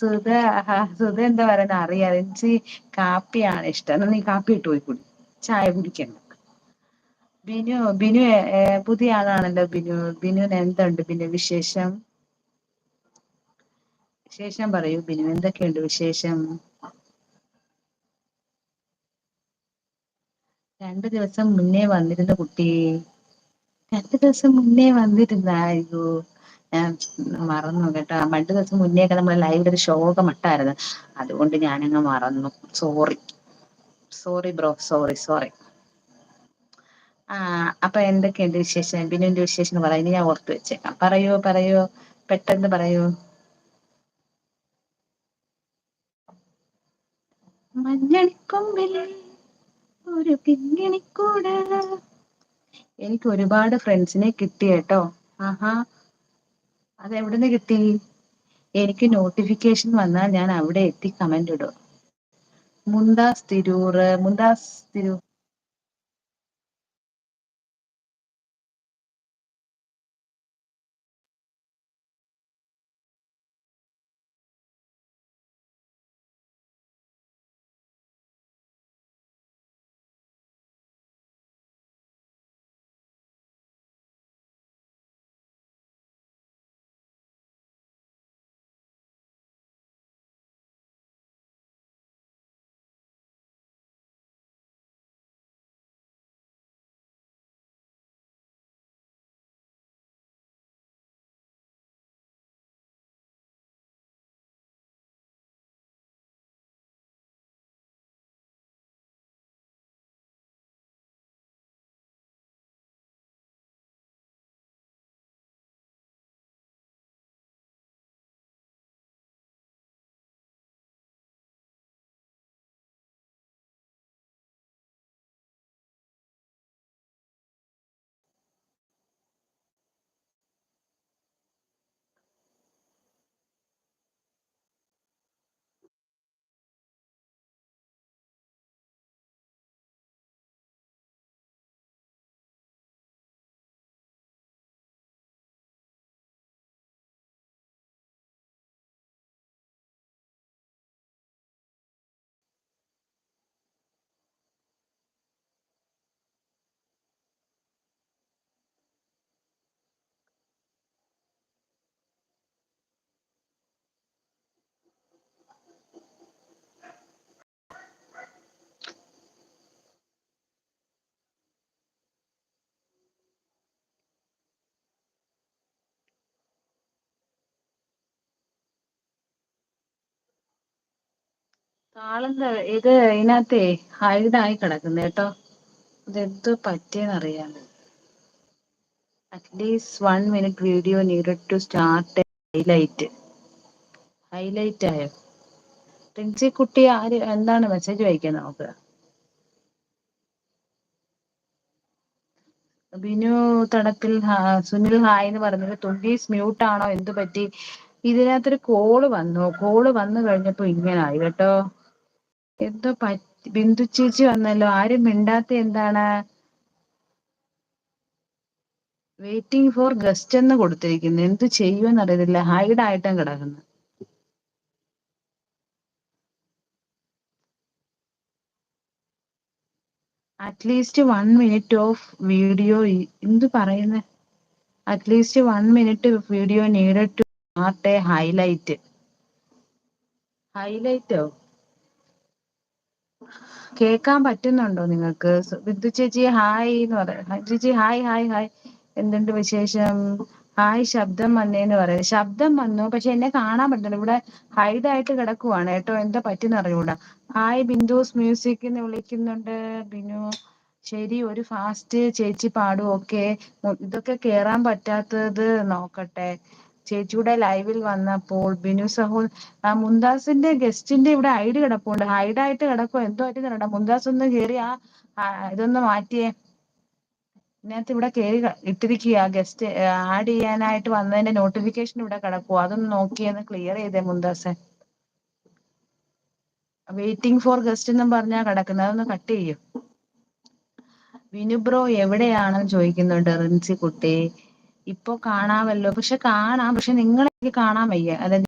സുധ സുധ എന്താ പറയുന്ന? അറിയാതെ എനിക്ക് കാപ്പിയാണ് ഇഷ്ടം. എന്നാൽ നീ കാപ്പി ഇട്ട് പോയി കുടി. ചായ കുടിക്കണ്ട. ബിനു ബിനു പുതിയ ആളാണല്ലോ ബിനു. ബിനുവിന് എന്തുണ്ട് ബിനു വിശേഷം? വിശേഷം പറയൂ ബിനു. എന്തൊക്കെയുണ്ട് വിശേഷം? രണ്ടു ദിവസം മുന്നേ വന്നിരുന്നു കുട്ടി. രണ്ടു ദിവസം മുന്നേ വന്നിരുന്ന ഞാൻ മറന്നു കേട്ടോ. രണ്ടു ദിവസം മുന്നേക്കെ നമ്മൾ ലൈവിൽ ഒരു ശോക മട്ടായിരുന്നു. അതുകൊണ്ട് ഞാനങ്ങ് മറന്നു. Sorry sorry bro sorry sorry ആ അപ്പൊ എന്തൊക്കെയുണ്ട് വിശേഷം? ബിനുന്റെ വിശേഷം പറയുന്നത് ഞാൻ ഓർത്ത് വെച്ചേക്കാം. പറയൂ പറയൂ. പെട്ടെന്ന് പറയൂ. മഞ്ഞണിക്കൊമ്പിൽ ഒരു കിങ്ങിണിക്കൂട് എനിക്ക് ഒരുപാട് ഫ്രണ്ട്സിനെ കിട്ടി കേട്ടോ. ആഹാ. അതെവിടുന്ന് കിട്ടി? എനിക്ക് നോട്ടിഫിക്കേഷൻ വന്നാൽ ഞാൻ അവിടെ എത്തി കമന്റ് ഇടും. മുന്താസ് തിരൂർ മുന്താസ് തിരൂർ. താളന്താ ഇത് ഇതിനകത്തെ ഹൈഡായി കിടക്കുന്ന കേട്ടോ. ഇതെന്തോ പറ്റിയെന്നറിയാൻ at least one minute video need to start highlight highlight ആയോ? റിൻസി കുട്ടി ആര് എന്താണ് മെസ്സേജ് വായിക്കാൻ നമുക്ക് ബിനു തടത്തിൽ സുനിൽ ഹായ് എന്ന് പറഞ്ഞത് തുമ്പീസ് മ്യൂട്ട് ആണോ? എന്തു പറ്റി ഇതിനകത്തൊരു കോൾ വന്നു. കോൾ വന്നു കഴിഞ്ഞപ്പോ ഇങ്ങനായി കേട്ടോ. എന്തോ പറ്റി? ബിന്ദു ചേച്ചി വന്നല്ലോ. ആരും മിണ്ടാത്ത എന്താണ്? വെയിറ്റിംഗ് ഫോർ ഗസ്റ്റ് എന്ന് കൊടുത്തിരിക്കുന്നു. എന്ത് ചെയ്യുമെന്ന് അറിയത്തില്ല. ഹൈഡ് ആയിട്ടും കിടക്കുന്നു at least one minute of video എന്ത് പറയുന്നത് at least one minute video needed to art a highlight ഹൈലൈറ്റോ കേക്കാൻ പറ്റുന്നുണ്ടോ നിങ്ങൾക്ക്? ബിന്ദു ചേച്ചി ഹായ് എന്ന് പറ ചേച്ചി ഹായ് ഹായ് ഹായ്. എന്തുണ്ട് വിശേഷം? ഹായ് ശബ്ദം വന്നേന്ന് പറയാം ശബ്ദം വന്നു. പക്ഷെ എന്നെ കാണാൻ പറ്റുന്നില്ല. ഇവിടെ ഹൈഡ് ആയിട്ട് കിടക്കുവാണ്. കേട്ടോ എന്താ പറ്റുന്ന അറിയൂടാ ഹായ് ബിന്ദുസ് മ്യൂസിക് എന്ന് വിളിക്കുന്നുണ്ട്. ബിനു ശരി ഒരു ഫാസ്റ്റ് ചേച്ചി പാടും. ഓക്കെ ഇതൊക്കെ കേറാൻ പറ്റാത്തത് നോക്കട്ടെ. ചേച്ചിയുടെ ലൈവിൽ വന്നപ്പോൾ ബിനു സഹോ ആ മുന്താസിന്റെ ഗസ്റ്റിന്റെ ഇവിടെ ഐഡി കിടപ്പുണ്ട്. ഹൈഡ് ആയിട്ട് എന്തോ എന്തോ കിടക്കാം മുന്താസ് ഒന്ന് കേറി ആ ഇതൊന്ന് മാറ്റിയേ. ഇതിനകത്ത് ഇവിടെ കയറി ഇട്ടിരിക്കുക ഗസ്റ്റ് ആഡ് ചെയ്യാനായിട്ട് വന്നതിന്റെ നോട്ടിഫിക്കേഷൻ ഇവിടെ കിടക്കുവോ. അതൊന്ന് നോക്കിയെന്ന് ക്ലിയർ ചെയ്തേ മുന്താസെ വെയിറ്റിംഗ് ഫോർ ഗസ്റ്റ് എന്നും പറഞ്ഞാ കിടക്കുന്നത് അതൊന്ന് കട്ട് ചെയ്യൂ. വിനു ബ്രോ എവിടെയാണെന്ന് ചോദിക്കുന്നുണ്ട് റിൻസി കുട്ടി. ഇപ്പൊ കാണാമല്ലോ. പക്ഷെ കാണാം. പക്ഷെ നിങ്ങളെ എനിക്ക് കാണാൻ വയ്യ. അതായത്